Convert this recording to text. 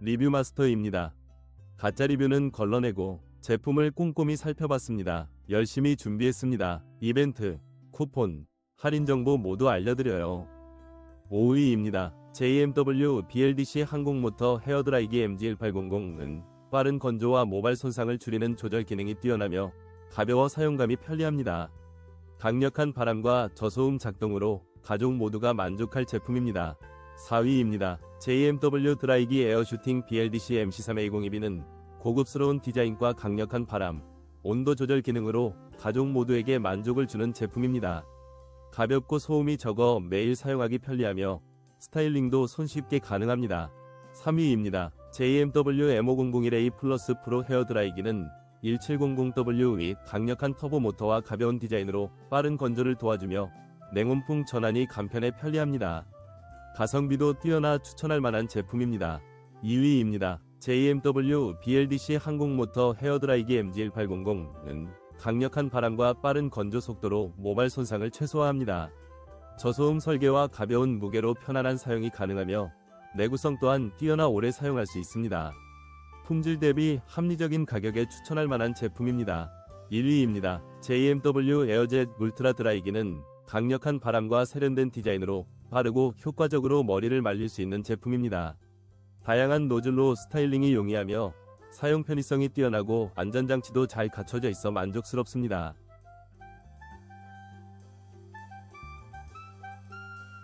리뷰 마스터입니다. 가짜 리뷰는 걸러내고 제품을 꼼꼼히 살펴봤습니다. 열심히 준비했습니다. 이벤트, 쿠폰, 할인 정보 모두 알려드려요. 5위입니다. JMW BLDC 항공모터 헤어드라이기 MG1800은 빠른 건조와 모발 손상을 줄이는 조절 기능이 뛰어나며 가벼워 사용감이 편리합니다. 강력한 바람과 저소음 작동으로 가족 모두가 만족할 제품입니다. 4위입니다. JMW 드라이기 에어슈팅 BLDC MC3A02B는 고급스러운 디자인과 강력한 바람, 온도 조절 기능으로 가족 모두에게 만족을 주는 제품입니다. 가볍고 소음이 적어 매일 사용하기 편리하며 스타일링도 손쉽게 가능합니다. 3위입니다. JMW M5001A 플러스 프로 헤어드라이기는 1700W의 강력한 터보 모터와 가벼운 디자인으로 빠른 건조를 도와주며 냉온풍 전환이 간편해 편리합니다. 가성비도 뛰어나 추천할 만한 제품입니다. 2위입니다. JMW BLDC 항공모터 헤어드라이기 MG1800은 강력한 바람과 빠른 건조 속도로 모발 손상을 최소화합니다. 저소음 설계와 가벼운 무게로 편안한 사용이 가능하며 내구성 또한 뛰어나 오래 사용할 수 있습니다. 품질 대비 합리적인 가격에 추천할 만한 제품입니다. 1위입니다. JMW 에어젯 울트라 드라이기는 강력한 바람과 세련된 디자인으로 빠르고 효과적으로 머리를 말릴 수 있는 제품입니다. 다양한 노즐로 스타일링이 용이하며 사용 편의성이 뛰어나고 안전장치도 잘 갖춰져 있어 만족스럽습니다.